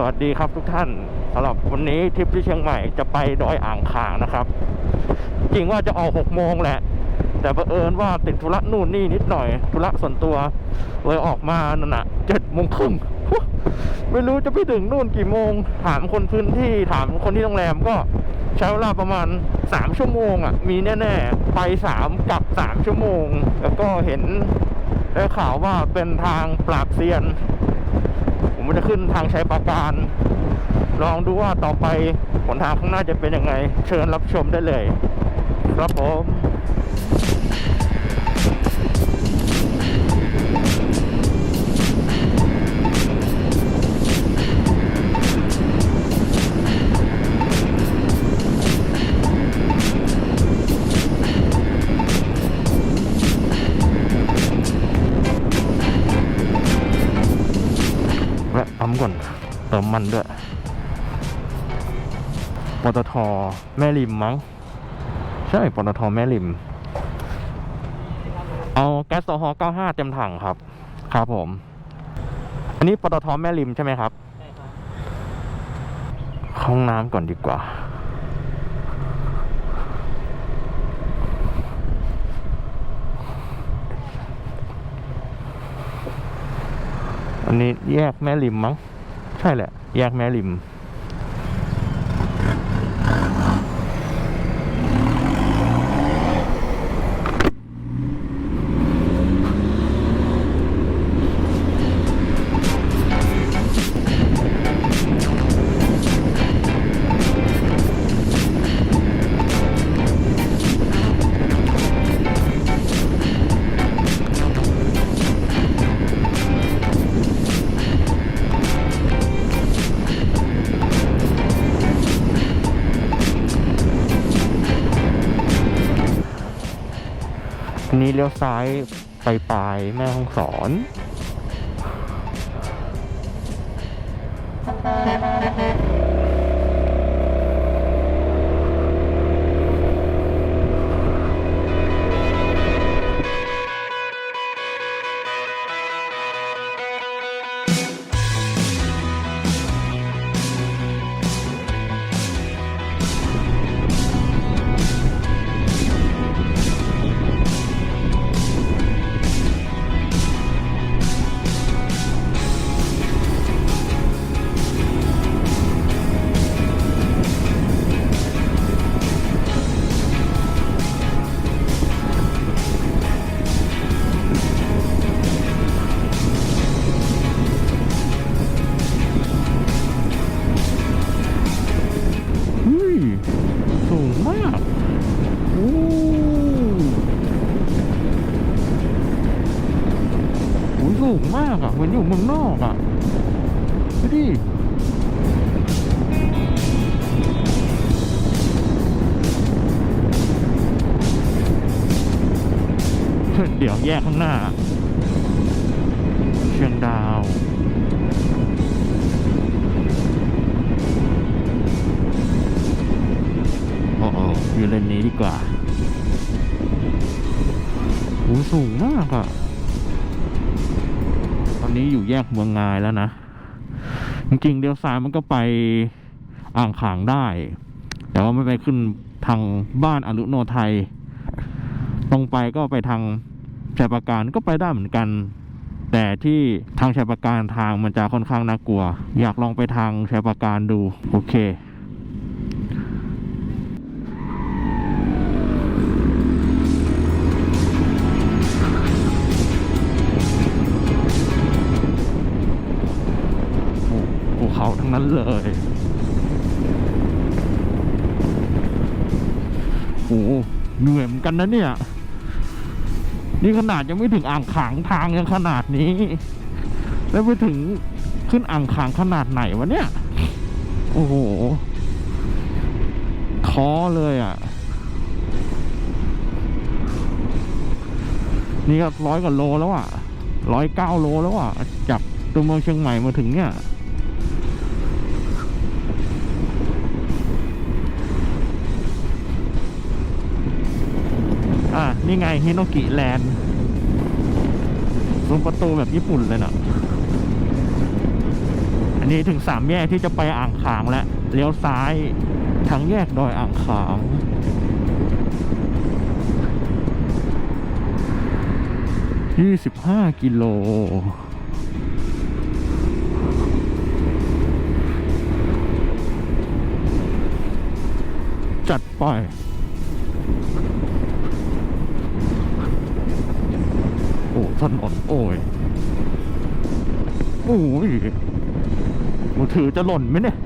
สวัสดีครับทุกท่านสำหรับวันนี้ทริปที่เชียงใหม่จะไปดอยอ่างขางนะครับ จริงว่าจะออกหกโมงแหละ แต่บังเอิญว่าติดธุระนู่นนี่นิดหน่อยธุระส่วนตัวเลยออกมานั่นน่ะเจ็ดโมงครึ่งไม่รู้จะไปถึงนู่นกี่โมง ถามคนพื้นที่ถามคนที่โรงแรมก็ใช้เวลาประมาณสามชั่วโมงอะ มีแน่ๆไปสามกลับสามชั่วโมง แล้วก็เห็นได้ข่าวว่าเป็นทางปราบเซียน มันจะขึ้นทางใช้ประการ ลองดูว่าต่อไปหนทางข้างหน้าจะเป็นยังไง เชิญรับชมได้เลย ครับผม เติมมันด้วย ปตทแม่ริมมั้ง ใช่ ปตทแม่ริม เอาแก๊สโซฮอล์95 เต็มถังครับ ครับผม อันนี้ปตทแม่ริมใช่ไหมครับห้องน้ำก่อนดีกว่า อันนี้แยกแม่ริมมั้ง ใช่แหละ แยกแม่ริม เลี้ยวซ้ายไปปลายแม่ห้องสอน สูงมากอะ เหมือนอยู่เมืองนอกอะ ดูดิเดี๋ยวแยกข้างหน้า เชียงดาวโอ้โหอยู่เลนนี้ดีกว่าโหสูงมากอะต อนนี้อยู่แยกเมืองงายแล้วนะ จริงๆเดียวซ้ายมันก็ไปอ่างขางได้ แต่ว่าไม่ไปขึ้นทางบ้านอรุโนไทย ตรงไปก็ไปทางชัยประการก็ไปได้เหมือนกัน แต่ที่ทางชัยประการทางมันจะค่อนข้างน่ากลัว อยากลองไปทางชัยประการดู โอเค งนั้นเลยโอ้โหเหนื่อยเหมือนกันนะเนี่ย นี่ขนาดยังไม่ถึงอ่างขางทางยังขนาดนี้ แล้วไปถึงขึ้นอ่างขางขนาดไหนวะเนี่ย โอ้โหท้อเลยอะ นี่ก็ร้อยกว่าโลแล้วอะร้อยเก้าโลแล้วอะจากตัวเมืองเชียงใหม่มาถึงเนี่ย นี่ไงฮิโนกิแลนด์รงประตูแบบญี่ปุ่นเลยเนะอันนนี้ถึงสามแยกที่จะไปอ่างขางแล้วเลี้ยวซ้ายทางแยกดอยอ่างขางยี่สิบห้ากิโลจัดไป ถนนโอ้ยโอ้ยมือถือจะหล่นไหมเนี่ย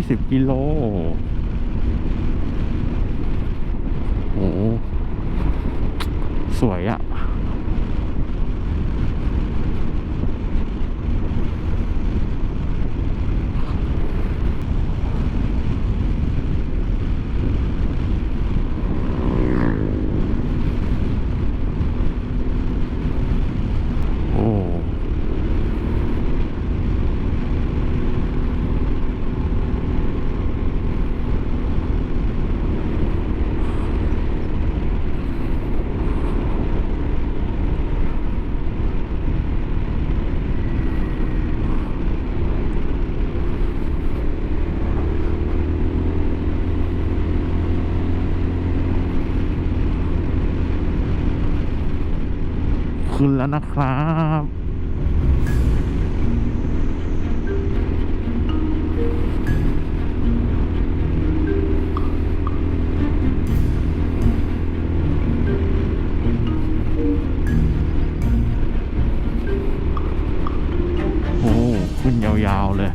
20 กิโล โอ้โหสวยอะ โอ้ ขึ้น แล้วนะครับโอ้ขึ้นยาวๆเลย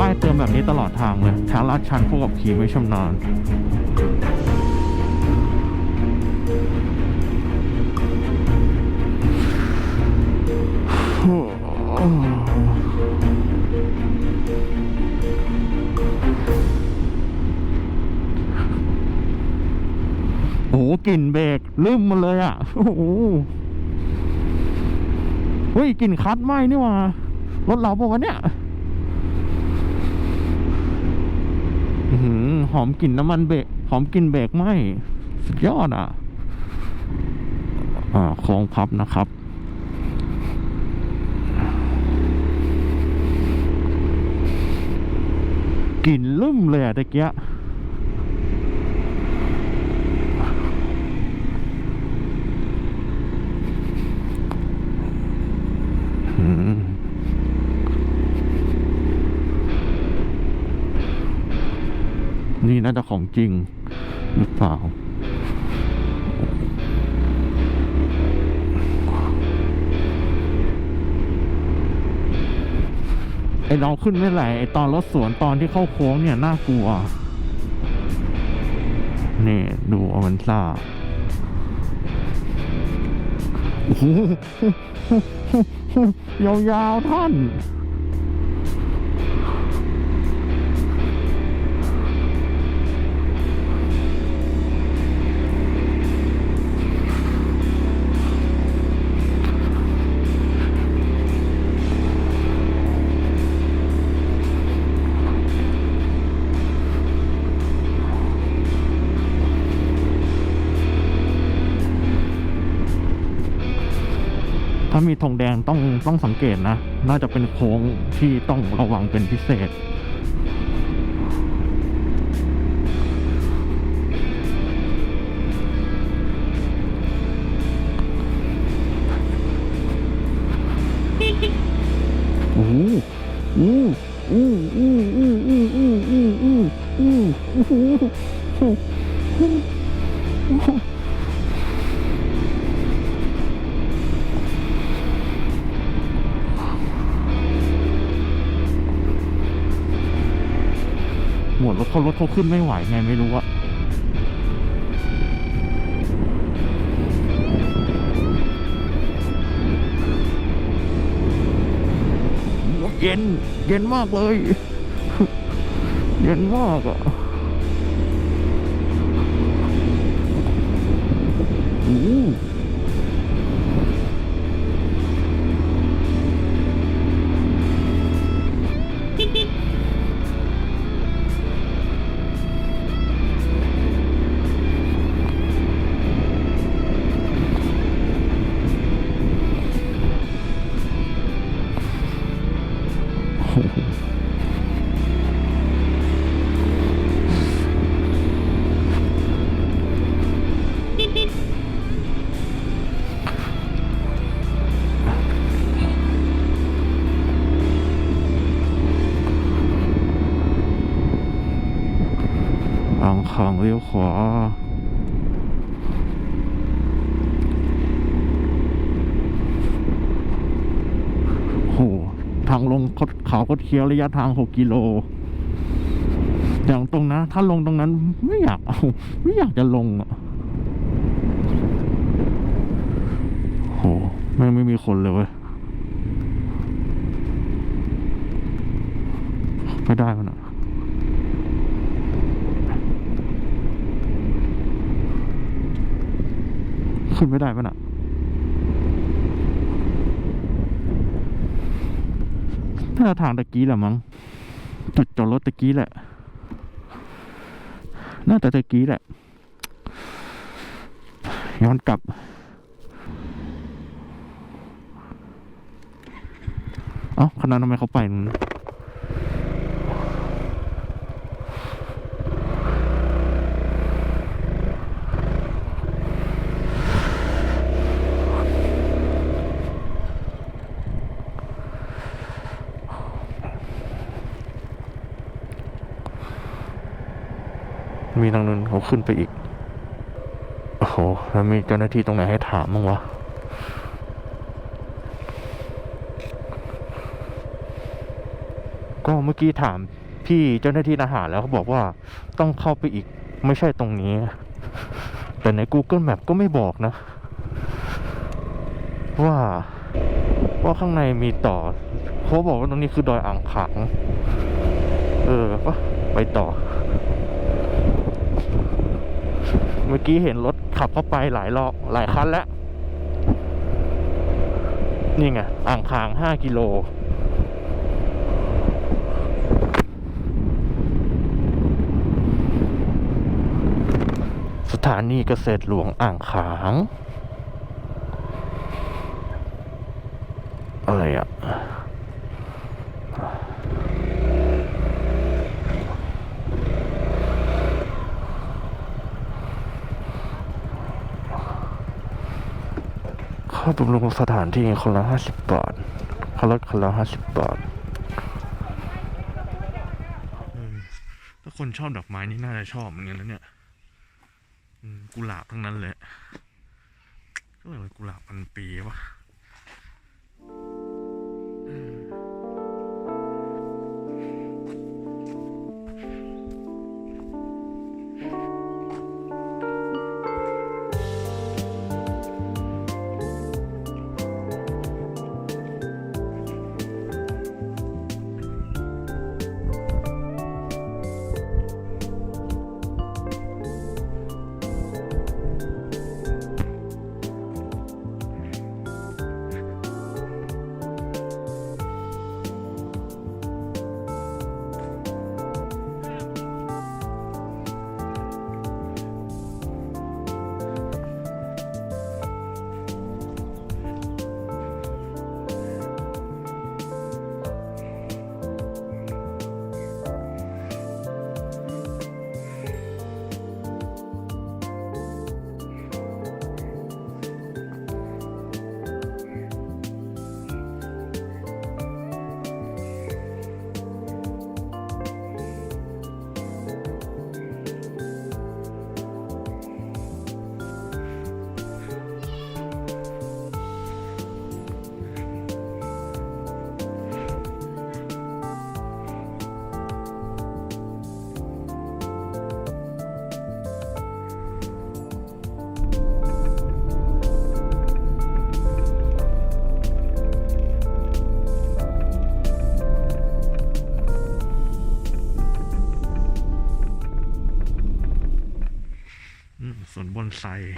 ป้ายเตือนแบบนี้ตลอดทางเลยทางลาดชันผู้กับขี่ไม่ชำนาญโอ้โหกลิ่นเบรกลืมมาเลยอะ โอ้โหเฮ้ยกลิ่นคัดไหมนี่ว่ารถเราปะวะเนี่ย อื้อ หือหอมกลิ่นน้ำมันเบรกหอมกลิ่นเบรกไหมสุดยอดอะอ่าโค้งพับนะครับกลิ่นลุ่มเลยอะตะเกียะอืม นี่น่าจะของจริงหรือเปล่าไอเราขึ้นไม่ไหลไอตอนรถสวนตอนที่เข้าโค้งเนี่ยน่ากลัว นี่ดูอมันซ่าโอ้โหยาวๆท่านามีธงแดงต้องต้องสังเกตนะ น่าจะเป็นโค้งที่ต้องระวังเป็นพิเศษโอ้อู้อู้อู้อู้อู้อู้อู้อู้อู้อู้ เขารถเขาขึ้นไม่ไหวไงไม่รู้อะเย็น เย็นมากเลย เย็นมากอะโอ้โหอ่างขางเลี้ยวขวาโหทางลงเขาก็เคี้ยวระยะทางหกกิโล อย่างตรงนะ ถ้าลงตรงนั้นไม่อยากเอา ไม่อยากจะลงอะโหแม่ไม่มีคนเลยเว้ยไม่ได้มันอะ ขึ้นไม่ได้ปะน่ะถ้าทางตะกี้แหละมั้งจุดจอดรถตะกี้แหละ น่าจะตะกี้แหละ ย้อนกลับเอ้าคณะทำไมเขาไปนู้น มีทางนู้นเขาขึ้นไปอีก โอ้โห แล้วมีเจ้าหน้าที่ตรงไหนให้ถามบ้างวะก็เมื่อกี้ถามพี่เจ้าหน้าที่ทหารแล้วเขาบอกว่าต้องเข้าไปอีกไม่ใช่ตรงนี้ แต่ใน Google Map ก็ไม่บอกนะ ว่าว่าข้างในมีต่อเขาบอกว่าตรงนี้คือดอยอ่างขางเออปะไปต่อ เมื่อกี้เห็นรถขับเข้าไปหลายรอบหลายคันแล้ว นี่ไง อ่างคางห้ากิโลสถานีเกษตรหลวงอ่างขาง อะไรอะ ค่าบำรุงสถานที่คนละห้าสิบบาทเขาลดคนละห้าสิบบาทถ้าคนชอบดอกไม้นี่น่าจะชอบเหมือนกันนะเนี่ยกุหลาบทั้งนั้นเลยก็เลยกุหลาบพันปีวะ ไซค์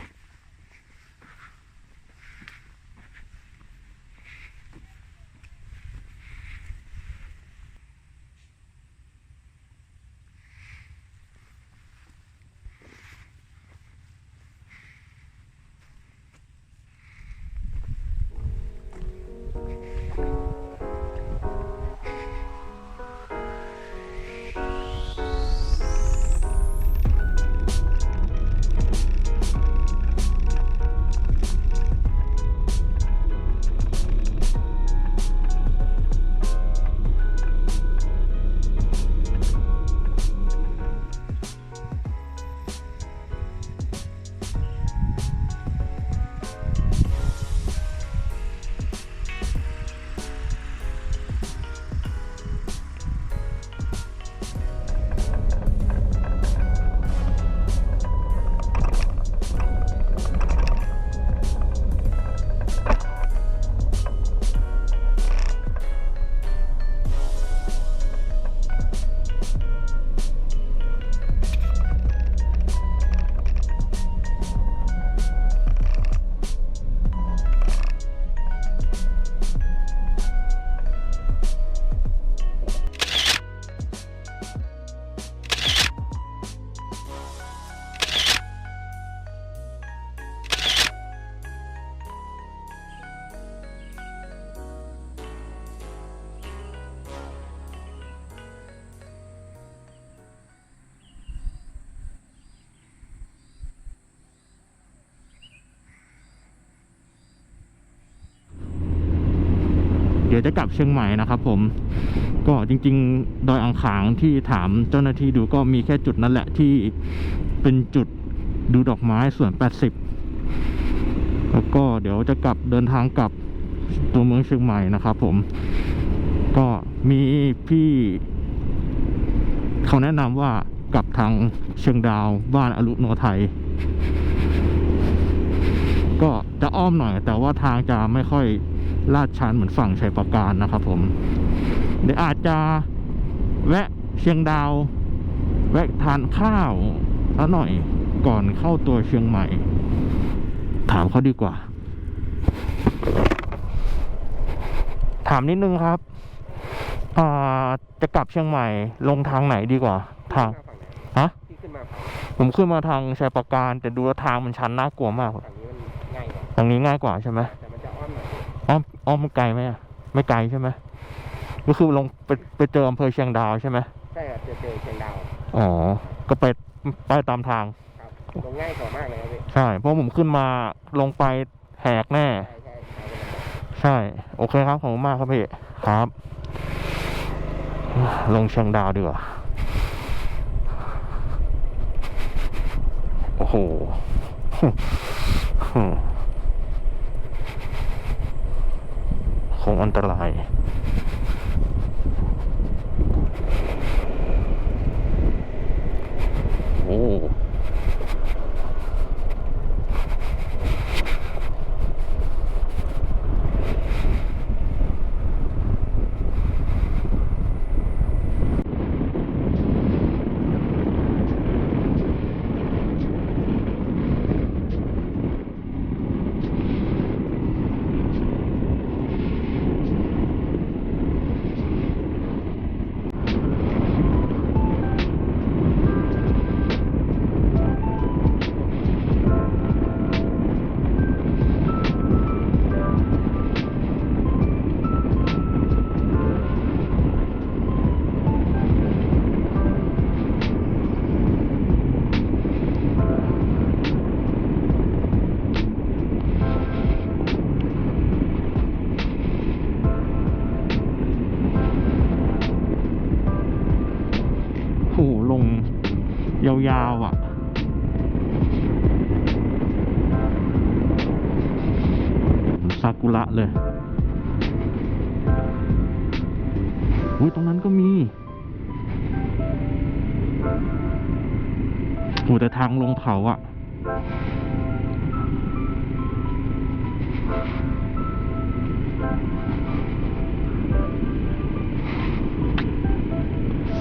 เชียงใหม่นะครับผมก็จริง ๆ ดอยอ่างขางที่ถามเจ้าหน้าที่ดูก็มีแค่จุดนั้นแหละที่เป็นจุดดูดอกไม้ส่วน 80 แล้วก็เดี๋ยวจะกลับเดินทางกลับตัวเมืองเชียงใหม่นะครับผมก็มีพี่ เขาแนะนำว่ากลับทางเชียงดาวบ้านอรุโนไทย ก็จะอ้อมหน่อย แต่ว่าทางจะไม่ค่อย ลาดชันเหมือนฝั่งชัยประการนะครับผมเดี๋ยวอาจจะแวะเชียงดาว แวะทานข้าวแล้วหน่อยก่อนเข้าตัวเชียงใหม่ ถามเขาดีกว่า ถามนิดนึงครับอ่าจะกลับเชียงใหม่ลงทางไหนดีกว่า ทางฮะที่ขึ้นมาฝั่งผมขึ้นมาทางชัยประการแต่ดูแล้วทางมันชันน่ากลัวมากฝั่งนี้มันง่ายกว่าทางนี้ง่ายกว่าใช่ไหมแต่มันจะ อ้อมหน่อยอ้อมอ้อมมันไกลไหมอะไม่ไกลใช่ไหมก็คือลงไปไปเจออำเภอเชียงดาวใช่ไหมใช่ครับจะเจอเชียงดาวอ๋อก็ไปไปตามทางครับลงง่ายกว่ามากเลยครับพี่ใช่เพราะผมขึ้นมาลงไปแหกแน่ ใช่ใช่ใช่เลยใช่ โอเคครับขอบคุณมากครับพี่ครับ ลงเชียงดาวดีกว่าโอ้โห คงอันตรายโอ้ ซากุระเลยอุ้ยตรงนั้นก็มีโหแต่ทางลงเขาอะ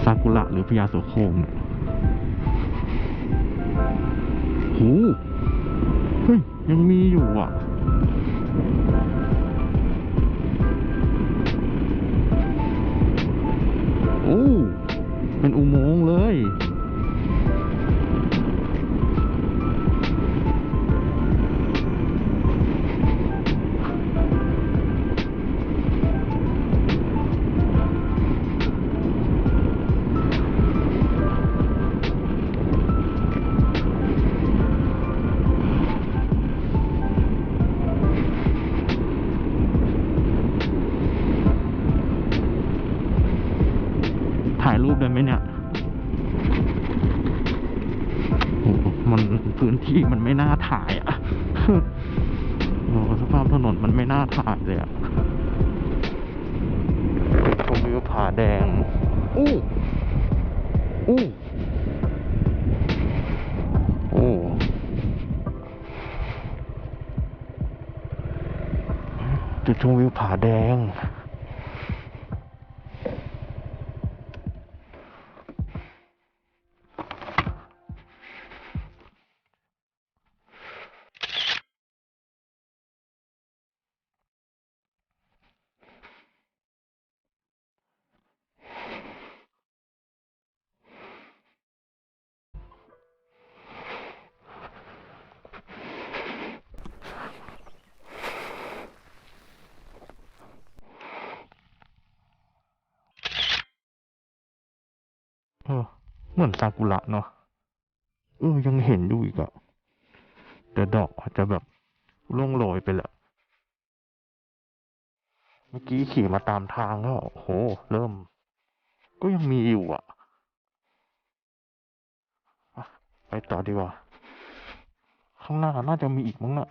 ซากุระหรือพญาโสโครงเนี่ยหูยังมีอยู่อะ เป็นอุโมงค์เลย ไซากุระเนาะเออ ยังเห็นอยู่อีกอะแต่ดอกอาจจะแบบร่วงโรยไปแล้วเมื่อกี้ขี่มาตามทางก็โห เริ่ม ก็ยังมีอยู่อะอะ ไปต่อดีกว่า ข้างหน้าน่าจะมีอีกมั้งน่ะ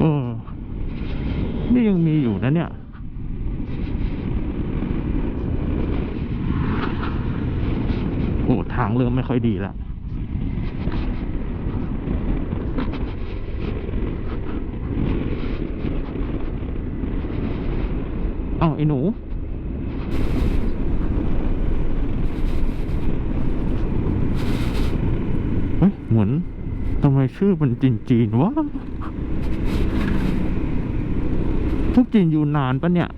ออ นี่ยังมีอยู่นะเนี่ย โอ้ ทางเริ่มไม่ ค่อยดีแล้วเอ้าไอ้หนูเฮ้ยเหมือนทำไมชื่อมันจีนๆวะพวกจีนอยู่นานปะเนี่ย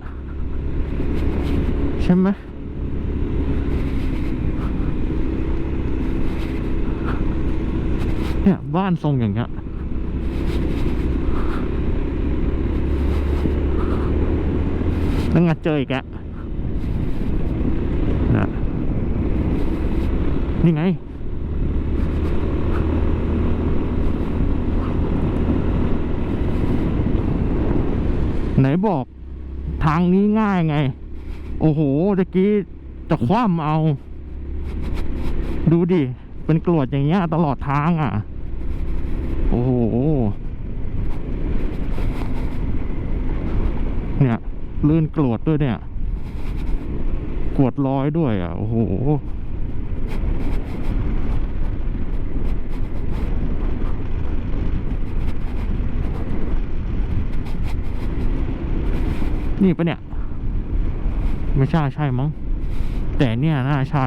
ใช่ไหม เนี่ยบ้านทรงอย่างเงี้ยแล้วไงเจออีกแล้วนะนี่ไง ไหนบอกทางนี้ง่ายไง โอ้โหตะกี้จะคว่ำเอา ดูดิ เป็นกรวดอย่างเงี้ยตลอดทางอะ โอ้โห เนี่ยลื่นกรวดด้วยเนี่ยกรวดร้อยด้วยอะ โอ้โห นี่ปะเนี่ย ไม่ใช่ใช่มั้ง แต่เนี่ยน่าใช่